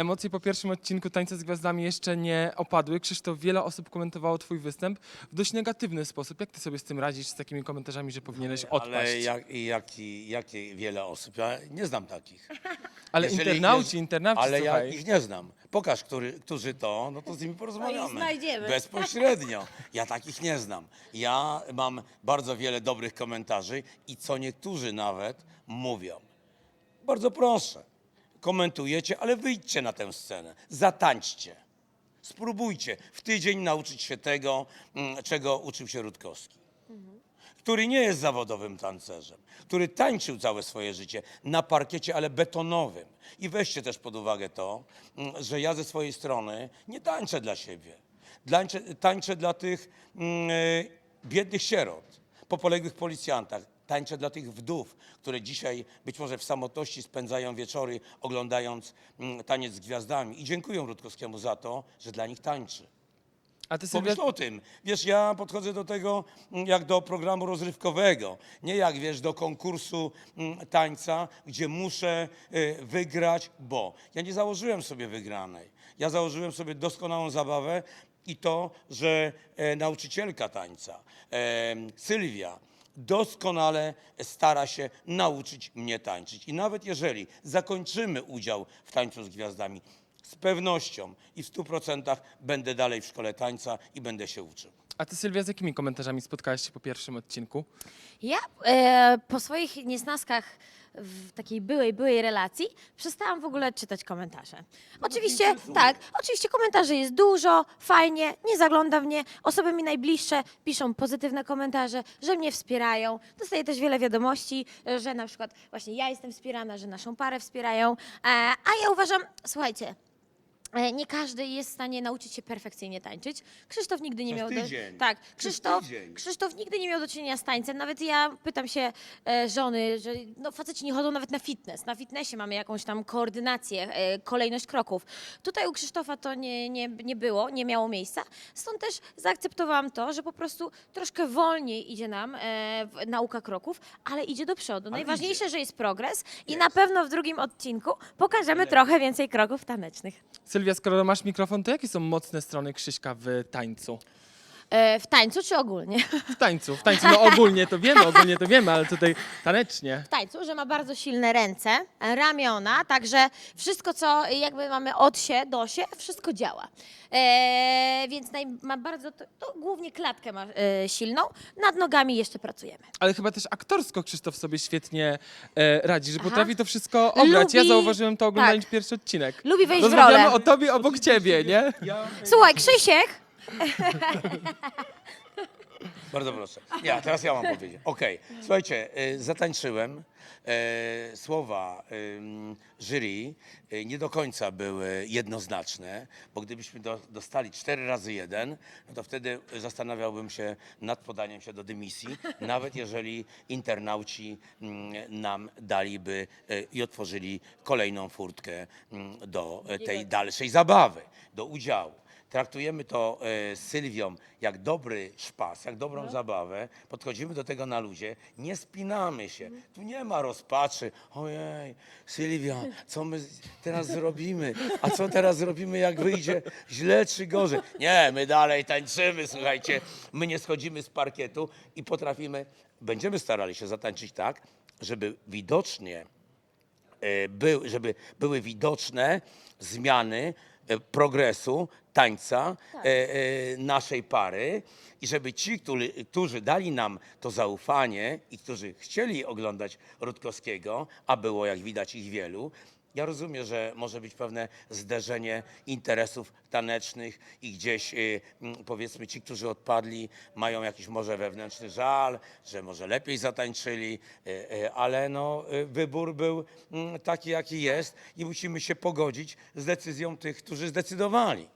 Emocje po pierwszym odcinku Tańca z Gwiazdami jeszcze nie opadły. Krzysztof, wiele osób komentowało twój występ w dość negatywny sposób. Jak ty sobie z tym radzisz, z takimi komentarzami, że powinieneś odpaść? Ale jak, jaki, jakie wiele osób? Ja nie znam takich. Ale Jeżeli internauci, nie- internauci, Ale ja słuchaj. ich nie znam. Pokaż, który, którzy to, no to z nimi porozmawiamy. znajdziemy. Bezpośrednio. Ja takich nie znam. Ja mam bardzo wiele dobrych komentarzy i co niektórzy nawet mówią. Bardzo proszę, komentujecie, ale wyjdźcie na tę scenę, zatańczcie. Spróbujcie w tydzień nauczyć się tego, mm, czego uczył się Rutkowski który nie jest zawodowym tancerzem, który tańczył całe swoje życie na parkiecie, ale betonowym. I weźcie też pod uwagę to, mm, że ja ze swojej strony nie tańczę dla siebie. Tańczę, tańczę dla tych mm, e, biednych sierot, po poległych policjantach. Tańczę dla tych wdów, które dzisiaj być może w samotności spędzają wieczory oglądając mm, taniec z gwiazdami. I dziękuję Rutkowskiemu za to, że dla nich tańczy. A ty Sylwia, Pomyśl o tym. Wiesz, ja podchodzę do tego mm, jak do programu rozrywkowego, nie jak, wiesz, do konkursu mm, tańca, gdzie muszę y, wygrać, bo ja nie założyłem sobie wygranej. Ja założyłem sobie doskonałą zabawę i to, że e, nauczycielka tańca, e, Sylwia, doskonale stara się nauczyć mnie tańczyć. I nawet jeżeli zakończymy udział w Tańcu z Gwiazdami, z pewnością i w stu procentach będę dalej w szkole tańca i będę się uczył. A ty Sylwia, z jakimi komentarzami spotkałaś się po pierwszym odcinku? Ja e, po swoich niesnaskach w takiej byłej, byłej relacji przestałam w ogóle czytać komentarze. Oczywiście, interesuje. tak, oczywiście komentarzy jest dużo, fajnie, nie zagląda w nie. Osoby mi najbliższe piszą pozytywne komentarze, że mnie wspierają. Dostaję też wiele wiadomości, że na przykład właśnie ja jestem wspierana, że naszą parę wspierają. E, a ja uważam, słuchajcie, E, Nie każdy jest w stanie nauczyć się perfekcyjnie tańczyć. Krzysztof nigdy nie Przez miał. Do... Tak, Przez Krzysztof, tydzień. Krzysztof nigdy nie miał do czynienia z tańcem. Nawet ja pytam się e, żony, że no, faceci nie chodzą nawet na fitness. Na fitnessie mamy jakąś tam koordynację, e, kolejność kroków. Tutaj u Krzysztofa to nie, nie, nie było, nie miało miejsca. Stąd też zaakceptowałam to, że po prostu troszkę wolniej idzie nam e, w, nauka kroków, ale idzie do przodu. Najważniejsze, że jest progres i na pewno w drugim odcinku pokażemy trochę więcej kroków tanecznych. Sylwia, skoro masz mikrofon, to jakie są mocne strony Krzyśka w tańcu? E, w tańcu czy ogólnie? W tańcu, w tańcu, no ogólnie to wiemy, ogólnie to wiemy, ale tutaj tanecznie. w tańcu, że ma bardzo silne ręce, ramiona, także wszystko, co jakby mamy od się do się, wszystko działa. E, więc naj, ma bardzo, to, to głównie klatkę ma e, silną, nad nogami jeszcze pracujemy. Ale chyba też aktorsko Krzysztof sobie świetnie e, radzi, że Aha. potrafi to wszystko obrać. Ja Lubi- zauważyłem to oglądając tak. pierwszy odcinek. Lubi wejść w Rozmawiamy rolę. o tobie obok ciebie, nie? Słuchaj, Krzysiek, Bardzo proszę. Ja, teraz ja mam powiedzieć. Okej, słuchajcie, y, zatańczyłem. E, słowa ym, jury y, nie do końca były jednoznaczne, bo gdybyśmy do, dostali cztery razy jeden, no to wtedy zastanawiałbym się nad podaniem się do dymisji, nawet jeżeli internauci mm, nam daliby y, i otworzyli kolejną furtkę mm, do e, tej dalszej zabawy, do udziału. Traktujemy to e, z Sylwią jak dobry szpas, jak dobrą zabawę. Podchodzimy do tego na luzie, nie spinamy się. Tu nie ma rozpaczy. Ojej, Sylwia, co my z- teraz zrobimy? A co teraz zrobimy, jak wyjdzie źle czy gorzej? Nie, my dalej tańczymy, słuchajcie. My nie schodzimy z parkietu i potrafimy, będziemy starali się zatańczyć tak, żeby widocznie e, był, żeby były widoczne zmiany e, progresu tańca e, e, naszej pary. I żeby ci, którzy, którzy dali nam to zaufanie i którzy chcieli oglądać Rutkowskiego, a było jak widać ich wielu, ja rozumiem, że może być pewne zderzenie interesów tanecznych i gdzieś y, mm, powiedzmy ci, którzy odpadli, mają jakiś może wewnętrzny żal, że może lepiej zatańczyli, y, y, ale no, y, wybór był mm, taki, jaki jest i musimy się pogodzić z decyzją tych, którzy zdecydowali.